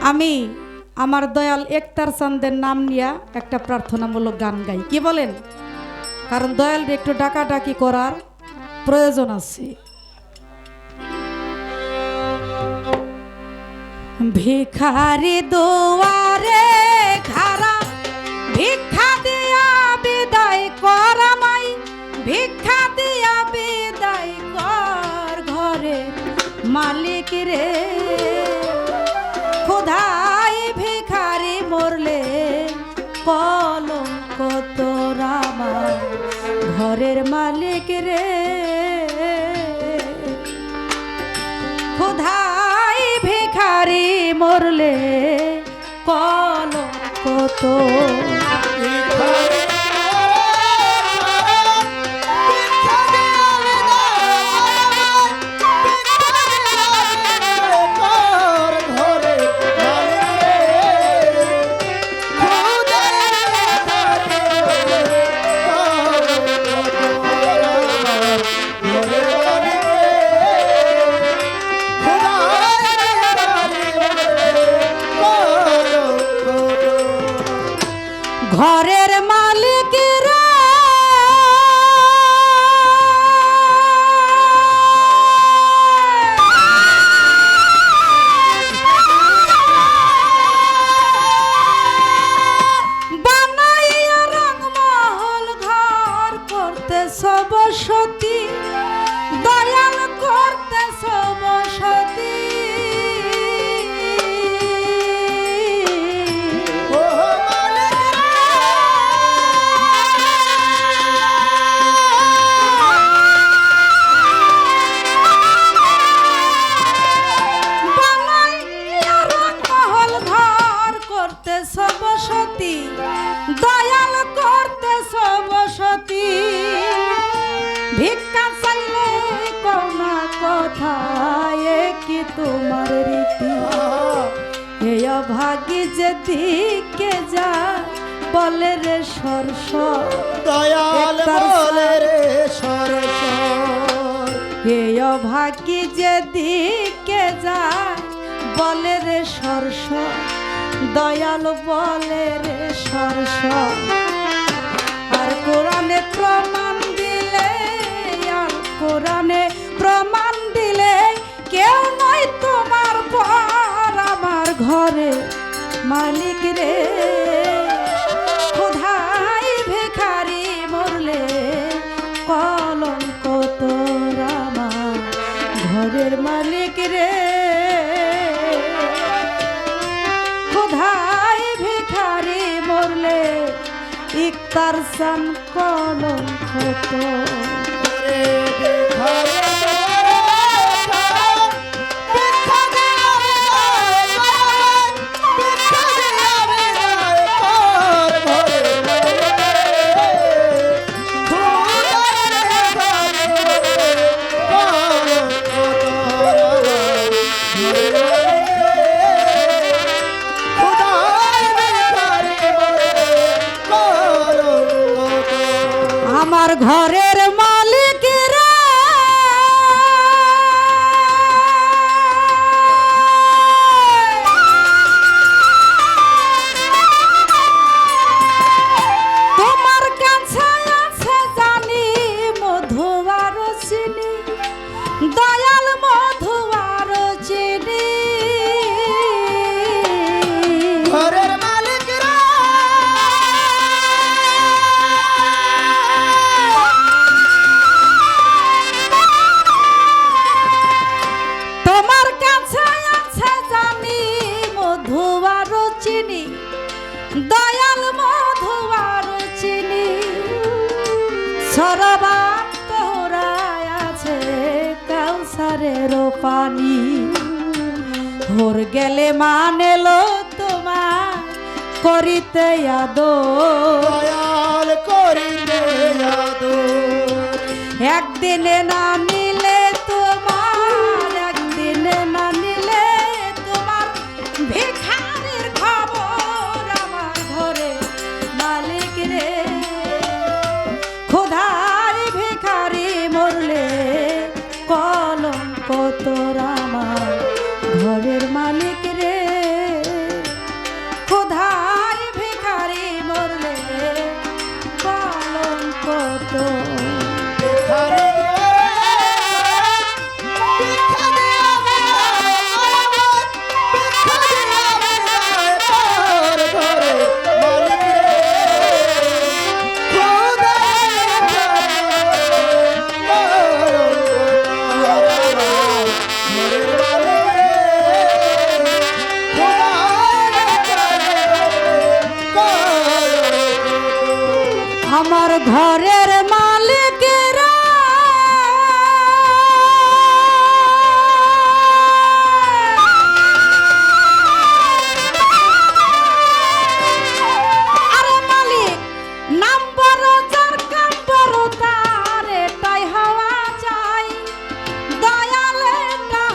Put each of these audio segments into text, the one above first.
আমি আমার দয়াল একতার চান্দের নাম নিয়া একটা প্রার্থনামূলক গান গাই। কি বলেন? কারণ দয়াল একটু ডাকাডাকি করার প্রয়োজন আছে। ভিখারি দুয়ারে মালিক রে। খোদাই ভিখারি মরলে কলঙ্ক তো ঘরের সবসতী দয়াল করতে সবসতী ভিক্ষা চাইলে কোনা কথা এ কি তোমার রীতি? এই অভাগী যে দিকে যা বলে রে সরস। দয়াল বলে রে সরস। এই অভাগী যে দিকে যা বলে রে সরস। দয়াল বলে রে সরস আর কোরআনে প্রমাণ দিলে, আর কোরআনে প্রমাণ দিলে কেউ নয় তোমার পর আমার ঘরে। মালিক রে ভিখারি মরলে ঘরের মালিক রে ইকতার সান কলঙ্ক তোর ঘরের কাউসারের পানি। ভোর গেলে মানেলো তোমার করিতে আদো করিতে একদিনে না কলঙ্ক রামা ঘরের মালিক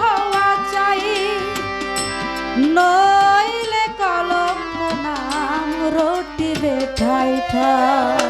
হওয়া চাই। নইলে কলঙ্ক নাম রুটি বেঠাই ঠাই।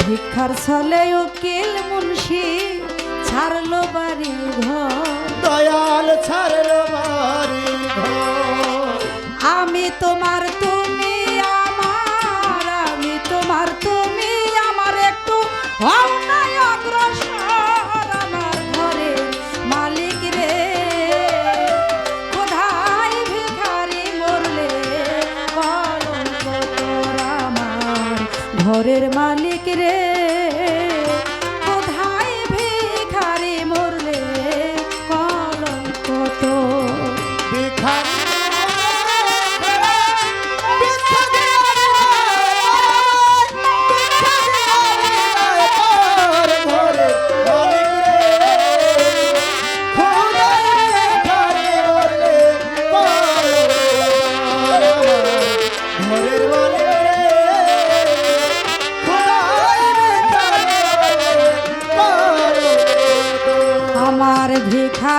ভিক্ষার ছলে উকিল মুন্সি ছাড়লো বাড়ি ঘর। দয়াল ছাড়লো বাড়ি ঘর। আমি তোমার তুমি ঘরের মালিক রে।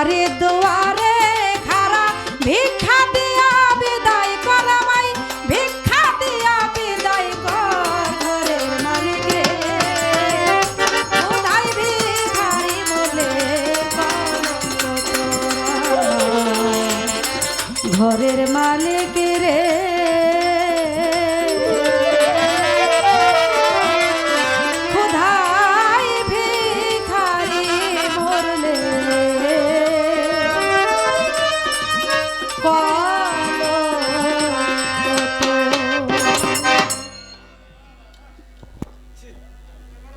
ভিখারি দুয়ারে